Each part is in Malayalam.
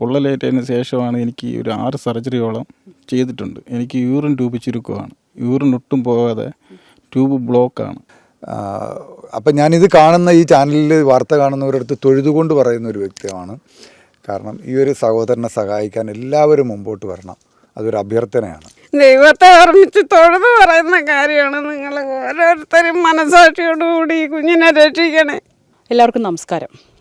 പൊള്ളലേറ്റതിന് ശേഷമാണ് എനിക്ക് ഈ ഒരു ആറ് സർജറിയോളം ചെയ്തിട്ടുണ്ട്. എനിക്ക് യൂറിൻ ട്യൂബ് ചുരുക്കമാണ് യൂറിൻ ഒട്ടും പോകാതെ ട്യൂബ് ബ്ലോക്കാണ്. അപ്പം ഞാനിത് കാണുന്ന ഈ ചാനലിൽ വാർത്ത കാണുന്നവരടുത്ത് തൊഴുതുകൊണ്ട് പറയുന്ന ഒരു വ്യക്തിയാണ്. കാരണം ഈ ഒരു സഹോദരനെ സഹായിക്കാൻ എല്ലാവരും മുമ്പോട്ട് വരണം. അതൊരു അഭ്യർത്ഥനയാണ്. ദൈവത്തെ ഓർമ്മിച്ച് തൊഴുത് പറയുന്ന കാര്യമാണ് നിങ്ങൾ ഓരോരുത്തരും മനസാക്ഷിയോടുകൂടി ഈ കുഞ്ഞിനെ രക്ഷിക്കണേ. എല്ലാവർക്കും നമസ്കാരം.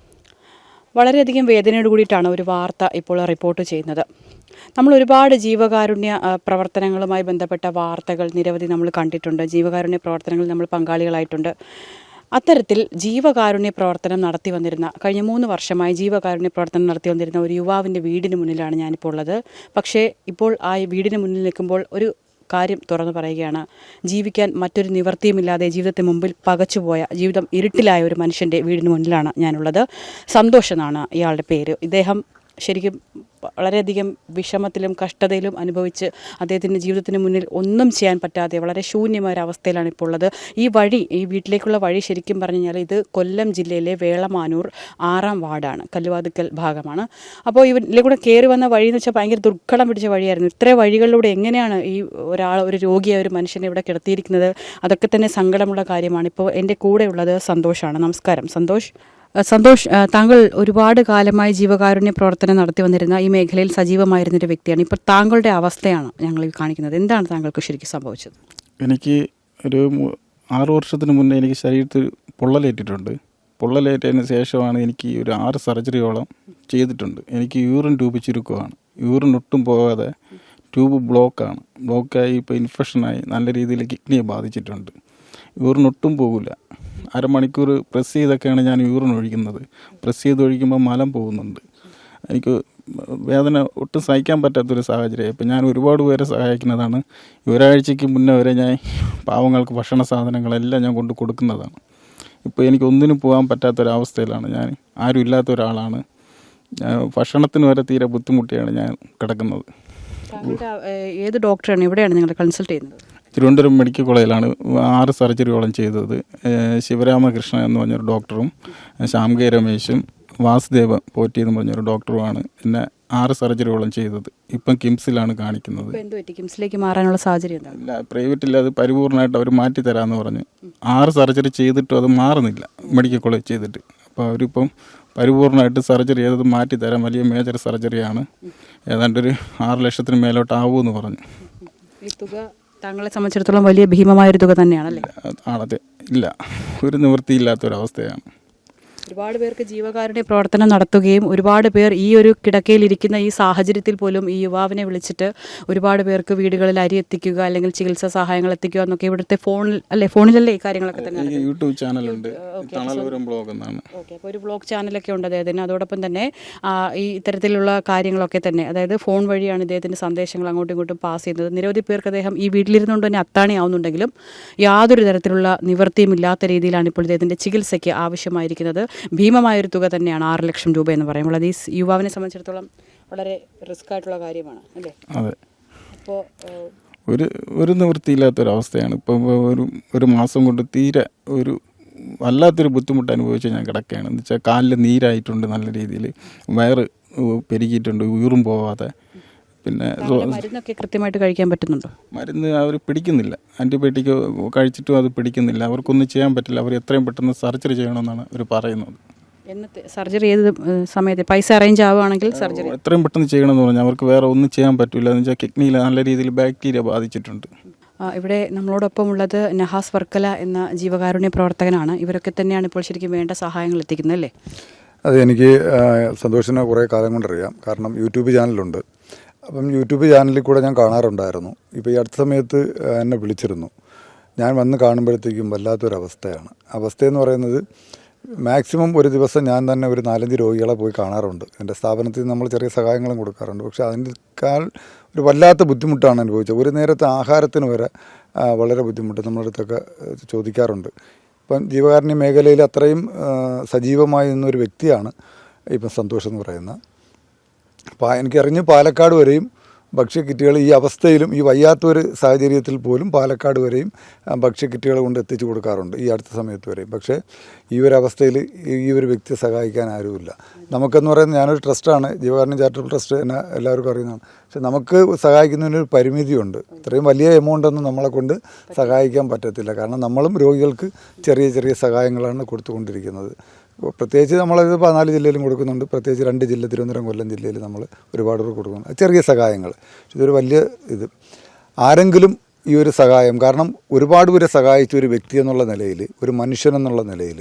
വളരെയധികം വേദനയോട് കൂടിയിട്ടാണ് ഒരു വാർത്ത ഇപ്പോൾ റിപ്പോർട്ട് ചെയ്യുന്നത്. നമ്മൾ ഒരുപാട് ജീവകാരുണ്യ പ്രവർത്തനങ്ങളുമായി ബന്ധപ്പെട്ട വാർത്തകൾ നിരവധി നമ്മൾ കണ്ടിട്ടുണ്ട്. ജീവകാരുണ്യ പ്രവർത്തനങ്ങളിൽ നമ്മൾ പങ്കാളികളായിട്ടുണ്ട്. അത്തരത്തിൽ ജീവകാരുണ്യ പ്രവർത്തനം നടത്തി വന്നിരുന്ന കഴിഞ്ഞ മൂന്ന് വർഷമായി ജീവകാരുണ്യ പ്രവർത്തനം നടത്തി വന്നിരുന്ന ഒരു യുവാവിന്റെ വീടിന് മുന്നിലാണ് ഞാനിപ്പോൾ ഉള്ളത്. പക്ഷേ ഇപ്പോൾ ആ വീടിന് മുന്നിൽ നിൽക്കുമ്പോൾ ഒരു കാര്യം തുറന്നു പറയുകയാണ്. ജീവിക്കാൻ മറ്റൊരു നിവൃത്തിയുമില്ലാതെ ജീവിതത്തിന് മുമ്പിൽ പകച്ചുപോയ ജീവിതം ഇരുട്ടിലായ ഒരു മനുഷ്യന്റെ വീടിന് മുന്നിലാണ് ഞാനുള്ളത്. സന്തോഷ് എന്നാണ് ഇയാളുടെ പേര്. ഇദ്ദേഹം ശരിക്കും വളരെയധികം വിഷമത്തിലും കഷ്ടതയിലും അനുഭവിച്ച് അദ്ദേഹത്തിന്റെ ജീവിതത്തിന് മുന്നിൽ ഒന്നും ചെയ്യാൻ പറ്റാതെ വളരെ ശൂന്യമായ ഒരു അവസ്ഥയിലാണ് ഇപ്പോൾ ഉള്ളത്. ഈ വഴി ഈ വീട്ടിലേക്കുള്ള വഴി ശരിക്കും പറഞ്ഞു കഴിഞ്ഞാൽ ഇത് കൊല്ലം ജില്ലയിലെ വേളമാനൂർ ആറാം വാർഡാണ് കല്ലുവാതുക്കൽ ഭാഗമാണ്. അപ്പോൾ ഇവരിലെ കൂടെ കയറി വന്ന വഴി എന്ന് വെച്ചാൽ ഭയങ്കര ദുർഘടം പിടിച്ച വഴിയായിരുന്നു. ഇത്ര വഴികളിലൂടെ എങ്ങനെയാണ് ഈ ഒരാൾ ഒരു രോഗിയായ ഒരു മനുഷ്യനെ ഇവിടെ കിടത്തിയിരിക്കുന്നത്? അതൊക്കെ തന്നെ സങ്കടമുള്ള കാര്യമാണ്. ഇപ്പോൾ എന്റെ കൂടെയുള്ളത് സന്തോഷാണ്. നമസ്കാരം. സന്തോഷ്. സന്തോഷ് താങ്കൾ ഒരുപാട് കാലമായി ജീവകാരുണ്യ പ്രവർത്തനം നടത്തി വന്നിരുന്ന ഈ മേഖലയിൽ സജീവമായിരുന്ന ഒരു വ്യക്തിയാണ്. ഇപ്പോൾ താങ്കളുടെ അവസ്ഥയാണ് ഞങ്ങൾ കാണിക്കുന്നത്. എന്താണ് താങ്കൾക്ക് ശരിക്കും സംഭവിച്ചത്? എനിക്ക് ഒരു ആറു വർഷത്തിന് മുന്നേ എനിക്ക് ശരീരത്തിൽ പൊള്ളലേറ്റിട്ടുണ്ട്. പൊള്ളലേറ്റതിന് ശേഷമാണ് എനിക്ക് ഒരു ആറ് സർജറിയോളം ചെയ്തിട്ടുണ്ട്. എനിക്ക് യൂറിൻ ട്യൂബ് ചുരുക്കമാണ് യൂറിൻ ഒട്ടും പോകാതെ ട്യൂബ് ബ്ലോക്കാണ്. ബ്ലോക്കായി ഇപ്പോൾ ഇൻഫെക്ഷനായി നല്ല രീതിയിൽ കിഡ്നിയെ ബാധിച്ചിട്ടുണ്ട്. യൂറിൻ ഒട്ടും പോകില്ല. അരമണിക്കൂർ പ്രസ് ചെയ്തൊക്കെയാണ് ഞാൻ യൂറിൻ ഒഴിക്കുന്നത്. പ്രസ് ചെയ്ത് ഒഴിക്കുമ്പോൾ മലം പോകുന്നുണ്ട്. എനിക്ക് വേദന ഒട്ടും സഹിക്കാൻ പറ്റാത്തൊരു സാഹചര്യം ഇപ്പം ഞാൻ ഒരുപാട് പേരെ സഹായിക്കുന്നതാണ്. ഒരാഴ്ചയ്ക്ക് മുന്നേ വരെ ഞാൻ പാവങ്ങൾക്ക് ഭക്ഷണ സാധനങ്ങളെല്ലാം ഞാൻ കൊണ്ട് കൊടുക്കുന്നതാണ്. ഇപ്പോൾ എനിക്ക് ഒന്നിനും പോകാൻ പറ്റാത്തൊരവസ്ഥയിലാണ് ഞാൻ. ആരും ഇല്ലാത്ത ഒരാളാണ്. ഭക്ഷണത്തിന് വരെ തീരെ ബുദ്ധിമുട്ടിയാണ് ഞാൻ കിടക്കുന്നത്. ഏത് ഡോക്ടറാണ് ഇവിടെയാണ് നിങ്ങൾ കൺസൾട്ട് ചെയ്യുന്നത്? തിരുവനന്തപുരം മെഡിക്കൽ കോളേജിലാണ് ആറ് സർജറിയോളം ചെയ്തത്. ശിവരാമകൃഷ്ണൻ എന്ന് പറഞ്ഞൊരു ഡോക്ടറും ശ്യാം കെ രമേശും വാസുദേവ പോറ്റി എന്ന് പറഞ്ഞൊരു ഡോക്ടറുമാണ് എന്നെ ആറ് സർജറിയോളം ചെയ്തത്. ഇപ്പം കിംസിലാണ് കാണിക്കുന്നത്. കിംസിലേക്ക് മാറാനുള്ള സാഹചര്യം ഇല്ല പ്രൈവറ്റിൽ അത് പരിപൂർണമായിട്ട് അവർ മാറ്റി തരാമെന്ന് പറഞ്ഞു. ആറ് സർജറി ചെയ്തിട്ടും അത് മാറുന്നില്ല മെഡിക്കൽ കോളേജ് ചെയ്തിട്ട്. അപ്പോൾ അവരിപ്പം പരിപൂർണമായിട്ട് സർജറി ചെയ്തത് മാറ്റി തരാൻ വലിയ മേജർ സർജറിയാണ്. ഏതാണ്ട് ഒരു ആറ് ലക്ഷത്തിന് മേലോട്ടാവൂ എന്ന് പറഞ്ഞു. ഈ തുക താങ്കളെ സംബന്ധിച്ചിടത്തോളം വലിയ ഭീമമായൊരു തുക തന്നെയാണല്ലേ? ആണത്. ഇല്ല. ഒരു നിവൃത്തിയില്ലാത്തൊരവസ്ഥയാണ്. ഒരുപാട് പേർക്ക് ജീവകാരുണ്യ പ്രവർത്തനം നടത്തുകയും ഒരുപാട് പേർ ഈ ഒരു കിടക്കയിലിരിക്കുന്ന ഈ സാഹചര്യത്തിൽ പോലും ഈ യുവാവിനെ വിളിച്ചിട്ട് ഒരുപാട് പേർക്ക് വീടുകളിൽ അരി എത്തിക്കുക അല്ലെങ്കിൽ ചികിത്സാ സഹായങ്ങൾ എത്തിക്കുക എന്നൊക്കെ ഇവിടുത്തെ ഫോണിൽ അല്ലെ ഫോണിലല്ലേ ഈ കാര്യങ്ങളൊക്കെ തന്നെ യൂട്യൂബ് ചാനലുണ്ട്. തണൽപുരം ബ്ലോഗ് എന്നാണ് ഓക്കെ അപ്പോൾ ഒരു ബ്ലോഗ് ചാനലൊക്കെ ഉണ്ട് അദ്ദേഹത്തിന്. അതോടൊപ്പം തന്നെ ഈ ഇത്തരത്തിലുള്ള കാര്യങ്ങളൊക്കെ തന്നെ അതായത് ഫോൺ വഴിയാണ് ഇദ്ദേഹത്തിന്റെ സന്ദേശങ്ങൾ അങ്ങോട്ടും ഇങ്ങോട്ടും പാസ് ചെയ്യുന്നത്. നിരവധി പേർക്ക് അദ്ദേഹം ഈ വീട്ടിലിരുന്നുകൊണ്ട് തന്നെ അത്താണി ആവുന്നുണ്ടെങ്കിലും യാതൊരു തരത്തിലുള്ള നിവൃത്തിയും ഇല്ലാത്ത രീതിയിലാണ് ഇപ്പോൾ ഇദ്ദേഹത്തിന്റെ ചികിത്സയ്ക്ക് ആവശ്യമായിരിക്കുന്നത്. ഭീമമായൊരു തുക തന്നെയാണ് ആറ് ലക്ഷം രൂപ എന്ന് പറയുമ്പോൾ. അത് ഈ യുവാവിനെ സംബന്ധിച്ചിടത്തോളം വളരെ റിസ്ക് ആയിട്ടുള്ള കാര്യമാണ് അല്ലേ? അതെ. അപ്പോൾ ഒരു ഒരു നിവൃത്തിയില്ലാത്തൊരവസ്ഥയാണ്. ഇപ്പം ഒരു ഒരു മാസം കൊണ്ട് തീരെ ഒരു വല്ലാത്തൊരു ബുദ്ധിമുട്ട് അനുഭവിച്ച് ഞാൻ കിടക്കുകയാണ്. എന്ന് വെച്ചാൽ കാലിൽ നീരായിട്ടുണ്ട് നല്ല രീതിയിൽ. വയറ് പെരുകിയിട്ടുണ്ട് ഉയറും പോവാതെ. പിന്നെ മരുന്നൊക്കെ കൃത്യമായിട്ട് കഴിക്കാൻ പറ്റുന്നുണ്ടോ? മരുന്ന് അവർ പിടിക്കുന്നില്ല. ആന്റിബയോട്ടിക് കഴിച്ചിട്ടും അത് പിടിക്കുന്നില്ല. അവർക്കൊന്നും ചെയ്യാൻ പറ്റില്ല. അവർ എത്രയും പെട്ടെന്ന് സർജറി ചെയ്യണമെന്നാണ് അവർ പറയുന്നത്. എന്നത്തെ സർജറി ഏത് ഏഹ്, സമയത്ത് പൈസ അറേഞ്ച് ആവുകയാണെങ്കിൽ സർജറി എത്രയും പെട്ടെന്ന് ചെയ്യണമെന്ന് പറഞ്ഞാൽ അവർക്ക് വേറെ ഒന്നും ചെയ്യാൻ പറ്റില്ല എന്ന് വെച്ചാൽ കിഡ്നിയിൽ നല്ല രീതിയിൽ ബാക്ടീരിയ ബാധിച്ചിട്ടുണ്ട്. ആ, ഇവിടെ നമ്മളോടൊപ്പം ഉള്ളത് നഹാസ് വർക്കല എന്ന ജീവകാരുണ്യ പ്രവർത്തകനാണ്. ഇവരൊക്കെ തന്നെയാണ് ഇപ്പോൾ ശരിക്കും വേണ്ട സഹായങ്ങൾ എത്തിക്കുന്നത് അല്ലേ? അത് എനിക്ക് സന്തോഷിനെ കുറേ കാലം കൊണ്ടറിയാം. കാരണം യൂട്യൂബ് ചാനലുണ്ട് അപ്പം യൂട്യൂബ് ചാനലിൽ കൂടെ ഞാൻ കാണാറുണ്ടായിരുന്നു. ഇപ്പോൾ ഈ അടുത്ത സമയത്ത് എന്നെ വിളിച്ചിരുന്നു. ഞാൻ വന്ന് കാണുമ്പോഴത്തേക്കും വല്ലാത്തൊരവസ്ഥയാണ്. അവസ്ഥയെന്ന് പറയുന്നത് മാക്സിമം ഒരു ദിവസം ഞാൻ തന്നെ ഒരു നാലഞ്ച് രോഗികളെ പോയി കാണാറുണ്ട്. എന്റെ സ്ഥാപനത്തിൽ നമ്മൾ ചെറിയ സഹായങ്ങളും കൊടുക്കാറുണ്ട്. പക്ഷെ അതിനേക്കാൾ ഒരു വല്ലാത്ത ബുദ്ധിമുട്ടാണ് അനുഭവിച്ചത്. ഒരു നേരത്തെ ആഹാരത്തിന് വരെ വളരെ ബുദ്ധിമുട്ട് നമ്മുടെ അടുത്തൊക്കെ ചോദിക്കാറുണ്ട്. ഇപ്പം ജീവകാരുണ്യ മേഖലയിൽ അത്രയും സജീവമായി നിന്നൊരു വ്യക്തിയാണ് ഇപ്പം സന്തോഷം എന്ന് പറയുന്നത് എനിക്കറിഞ്ഞ് പാലക്കാട് വരെയും ഭക്ഷ്യക്കിറ്റുകൾ ഈ അവസ്ഥയിലും ഈ വയ്യാത്തൊരു സാഹചര്യത്തിൽ പോലും പാലക്കാട് വരെയും ഭക്ഷ്യക്കിറ്റുകൾ കൊണ്ട് എത്തിച്ചു കൊടുക്കാറുണ്ട് ഈ അടുത്ത സമയത്ത് വരെയും. പക്ഷേ ഈ ഒരു അവസ്ഥയിൽ ഈ- ഒരു വ്യക്തിയെ സഹായിക്കാൻ ആരുമില്ല. നമുക്കെന്ന് പറയുന്നത് ഞാനൊരു ട്രസ്റ്റാണ് ജീവകാരുണ്യ ചാരിറ്റബിൾ ട്രസ്റ്റ് എന്നെ എല്ലാവർക്കും അറിയുന്നതാണ്. പക്ഷെ നമുക്ക് സഹായിക്കുന്നതിനൊരു പരിമിതിയുണ്ട്. ഇത്രയും വലിയ എമൗണ്ട് ഒന്നും നമ്മളെ കൊണ്ട് സഹായിക്കാൻ പറ്റത്തില്ല. കാരണം നമ്മളും രോഗികൾക്ക് ചെറിയ ചെറിയ സഹായങ്ങളാണ് കൊടുത്തുകൊണ്ടിരിക്കുന്നത്. പ്രത്യേകിച്ച് നമ്മളത് പതിനാല് ജില്ലയിലും കൊടുക്കുന്നുണ്ട്. പ്രത്യേകിച്ച് രണ്ട് ജില്ല തിരുവനന്തപുരം കൊല്ലം ജില്ലയിൽ നമ്മൾ ഒരുപാട് പേർ കൊടുക്കുന്നു ചെറിയ സഹായങ്ങൾ. ഇതൊരു വലിയ ഇത്. ആരെങ്കിലും ഈ ഒരു സഹായം കാരണം ഒരുപാട് പേരെ സഹായിച്ച ഒരു വ്യക്തി എന്നുള്ള നിലയിൽ ഒരു മനുഷ്യൻ എന്നുള്ള നിലയിൽ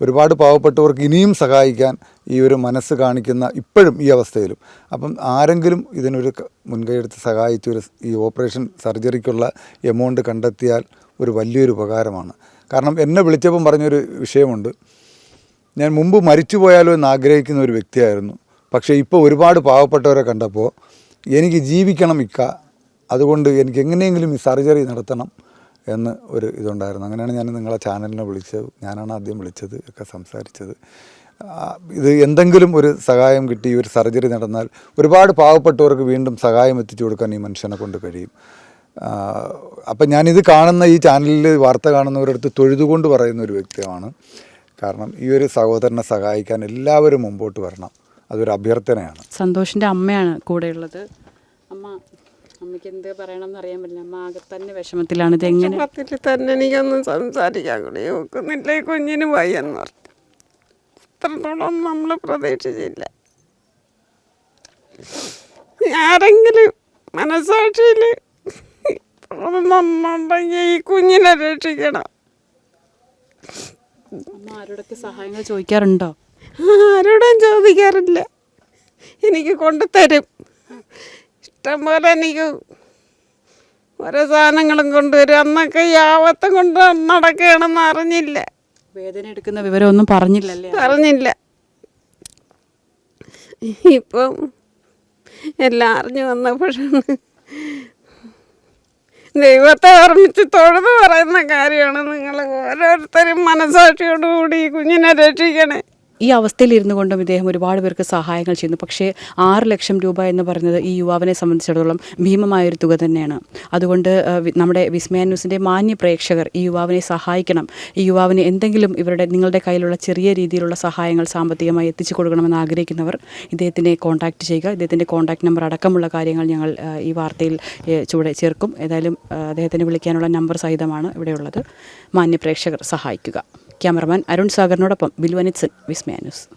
ഒരുപാട് പാവപ്പെട്ടവർക്ക് ഇനിയും സഹായിക്കാൻ ഈ ഒരു മനസ്സ് കാണിക്കുന്ന ഇപ്പോഴും ഈ അവസ്ഥയിലും. അപ്പം ആരെങ്കിലും ഇതിനൊരു മുൻകൈ മുൻകൈയെടുത്ത് സഹായിച്ച ഒരു ഈ ഓപ്പറേഷൻ സർജറിക്കുള്ള എമൗണ്ട് കണ്ടെത്തിയാൽ ഒരു വലിയൊരു ഉപകാരമാണ്. കാരണം എന്നെ വിളിച്ചപ്പം പറഞ്ഞൊരു വിഷയമുണ്ട്. ഞാൻ മുമ്പ് മരിച്ചു പോയാലോ എന്ന് ആഗ്രഹിക്കുന്ന ഒരു വ്യക്തിയായിരുന്നു. പക്ഷേ ഇപ്പോൾ ഒരുപാട് പാവപ്പെട്ടവരെ കണ്ടപ്പോൾ എനിക്ക് ജീവിക്കണം ഇക്ക. അതുകൊണ്ട് എനിക്ക് എങ്ങനെയെങ്കിലും ഈ സർജറി നടത്തണം എന്ന് ഒരു ഇതുണ്ടായിരുന്നു. അങ്ങനെയാണ് ഞാൻ നിങ്ങളെ ചാനലിനെ വിളിച്ചത്. ഞാനാണ് ആദ്യം വിളിച്ചത് ഒക്കെ സംസാരിച്ചത്. ഇത് എന്തെങ്കിലും ഒരു സഹായം കിട്ടി ഒരു സർജറി നടന്നാൽ ഒരുപാട് പാവപ്പെട്ടവർക്ക് വീണ്ടും സഹായം എത്തിച്ചു കൊടുക്കാൻ ഈ മനുഷ്യനെ കൊണ്ട് കഴിയും. അപ്പം ഞാനിത് കാണുന്ന ഈ ചാനലിൽ വാർത്ത കാണുന്നവരടുത്ത് തൊഴുതുകൊണ്ട് പറയുന്ന ഒരു വ്യക്തിയാണ്. കാരണം ഈ ഒരു സഹോദരനെ സഹായിക്കാൻ എല്ലാവരും മുമ്പോട്ട് വരണം. അതൊരു അഭ്യർത്ഥനയാണ്. സന്തോഷിന്റെ അമ്മയാണ് കൂടെയുള്ളത്. അമ്മ അമ്മയ്ക്ക് എന്ത് പറയണമെന്ന് അറിയാൻ പറ്റില്ല. അമ്മ ആകെ തന്നെ വിഷമത്തിലാണ്. ഇത് എങ്ങനെ? പത്തിൽ തന്നെ എനിക്കൊന്നും സംസാരിക്കാൻ കൂടി നോക്കുന്നില്ല. ഈ കുഞ്ഞിന് വയ്യെന്ന് പറഞ്ഞു. ഇത്രത്തോളം നമ്മൾ പ്രതീക്ഷിച്ചില്ല. ആരെങ്കിലും മനസാക്ഷിയിൽ നന്നുണ്ടെങ്കിൽ ഈ കുഞ്ഞിനെ രക്ഷിക്കണം. അമ്മ ആരോടൊക്കെ സഹായങ്ങൾ ചോദിക്കാറുണ്ടോ? ആരോടും ചോദിക്കാറില്ല. എനിക്ക് കൊണ്ടുതരും. ഇഷ്ടംപോലെ എനിക്ക് ഓരോ സാധനങ്ങളും കൊണ്ടുവരും. അന്നൊക്കെ ഈ ആവത്തം കൊണ്ട് നടക്കുകയാണെന്ന് അറിഞ്ഞില്ല. വേദന എടുക്കുന്ന വിവരം ഒന്നും പറഞ്ഞില്ലല്ലേ? അറിഞ്ഞില്ല ഇപ്പം എല്ലാം അറിഞ്ഞു വന്നപ്പോഴാണ് ദൈവത്തെ ഓർമ്മിച്ച് തൊഴുത് പറയുന്ന കാര്യമാണ്. നിങ്ങൾ ഓരോരുത്തരും മനസാക്ഷിയോടുകൂടി കുഞ്ഞിനെ രക്ഷിക്കണേ. ഈ അവസ്ഥയിൽ ഇരുന്നു കൊണ്ടും ഇദ്ദേഹം ഒരുപാട് പേർക്ക് സഹായങ്ങൾ ചെയ്യുന്നു. പക്ഷേ ആറ് ലക്ഷം രൂപ എന്ന് പറയുന്നത് ഈ യുവാവിനെ സംബന്ധിച്ചിടത്തോളം ഭീമമായൊരു തുക തന്നെയാണ്. അതുകൊണ്ട് നമ്മുടെ വിസ്മയ ന്യൂസിന്റെ മാന്യ പ്രേക്ഷകർ ഈ യുവാവിനെ സഹായിക്കണം. ഈ യുവാവിനെ എന്തെങ്കിലും ഇവരുടെ നിങ്ങളുടെ കയ്യിലുള്ള ചെറിയ രീതിയിലുള്ള സഹായങ്ങൾ സാമ്പത്തികമായി എത്തിച്ചു കൊടുക്കണമെന്ന് ആഗ്രഹിക്കുന്നവർ ഇദ്ദേഹത്തിനെ കോൺടാക്റ്റ് ചെയ്യുക. ഇദ്ദേഹത്തിന്റെ കോൺടാക്ട് നമ്പർ അടക്കമുള്ള കാര്യങ്ങൾ ഞങ്ങൾ ഈ വാർത്തയിൽ ചുവടെ ചേർക്കും. ഏതായാലും അദ്ദേഹത്തിനെ വിളിക്കാനുള്ള നമ്പർ സഹിതമാണ് ഇവിടെയുള്ളത്. മാന്യ പ്രേക്ഷകർ സഹായിക്കുക. ക്യാമറമാൻ അരുൺ സാഗറിനോടൊപ്പം ബിൽവനിത്സൻ വിസ്മയ manus